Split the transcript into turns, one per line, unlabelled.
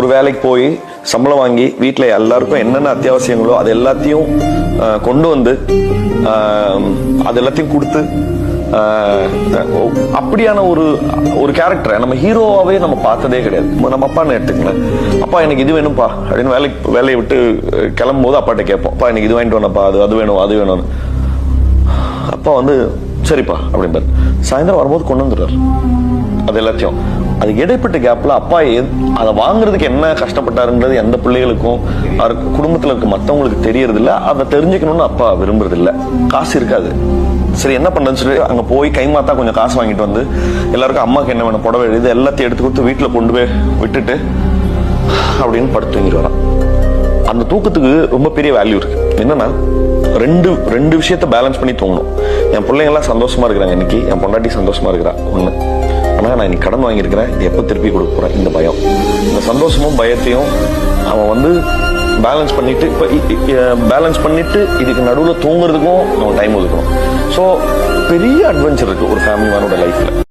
ஒரு வேலைக்கு போய் சம்பளம் வாங்கி வீட்டில் எல்லாருக்கும் என்னென்ன அத்தியாவசியங்களோ அது எல்லாத்தையும் கொண்டு வந்து அது எல்லாத்தையும் கொடுத்து அப்படியான ஒரு ஒரு கேரக்டரை நம்ம ஹீரோவாகவே நம்ம பார்த்ததே கிடையாது. நம்ம- அப்பான்னு எடுத்துக்கலாம் அப்பா எனக்கு இது வேணும்ப்பா அப்படின்னு வேலைக்கு வேலையை விட்டு கிளம்பும் போது அப்பாட்ட கேட்போம். அப்பா எனக்கு இது வாங்கிட்டு வந்தப்பா அது அது வேணும் அது வேணும்னு. அப்பா வந்து சரிப்பா அப்படின்பாரு சாயந்தரம் வரும்போது கொண்டு வந்துடுறாரு. அது எல்லாத்தையும். அது இடைப்பட்ட கேப்ல அப்பா அதை வாங்குறதுக்கு என்ன கஷ்டப்பட்டாருன்றது எந்த பிள்ளைகளுக்கும் அவர் குடும்பத்தில் இருக்க மற்றவங்களுக்கு தெரியறது இல்ல அதை தெரிஞ்சுக்கணும்னு அப்பா விரும்புறது இல்ல காசு இருக்காது. சரி என்ன பண்றதுன்னு சொல்லி அங்க போய் கைமாத்தா கொஞ்சம் காசு வாங்கிட்டு வந்து எல்லாருக்கும் அம்மாக்கு என்ன வேணும் புடவை இது எல்லாத்தையும் எடுத்து கொடுத்து வீட்டுல கொண்டு போய் விட்டுட்டு அப்படின்னு படுத்து தூங்கிட்டு வரான். அந்த தூக்கத்துக்கு ரொம்ப பெரிய வேல்யூ இருக்கு. என்னன்னா ரெண்டு ரெண்டு விஷயத்த பேலன்ஸ் பண்ணி தூங்கணும். என் பிள்ளைங்க எல்லாம் சந்தோஷமா இருக்கிறாங்க இன்னைக்கு. என் பொண்டாட்டி சந்தோஷமா இருக்கிறா. ஒண்ணு ஆனால் நான் இன்னைக்கு கடன் வாங்கியிருக்கிறேன். எப்போ திருப்பி கொடுக்க போகிறேன் இந்த பயம். இந்த சந்தோஷமும் பயத்தையும் அவன் வந்து பேலன்ஸ் பண்ணிட்டு இப்போ பேலன்ஸ் பண்ணிட்டு இதுக்கு நடுவில் தூங்குறதுக்கும் நம்ம டைம் ஒதுக்கணும். ஸோ பெரிய அட்வென்ச்சர் இருக்குது ஒரு ஃபேமிலி மேனோட லைஃப்பில்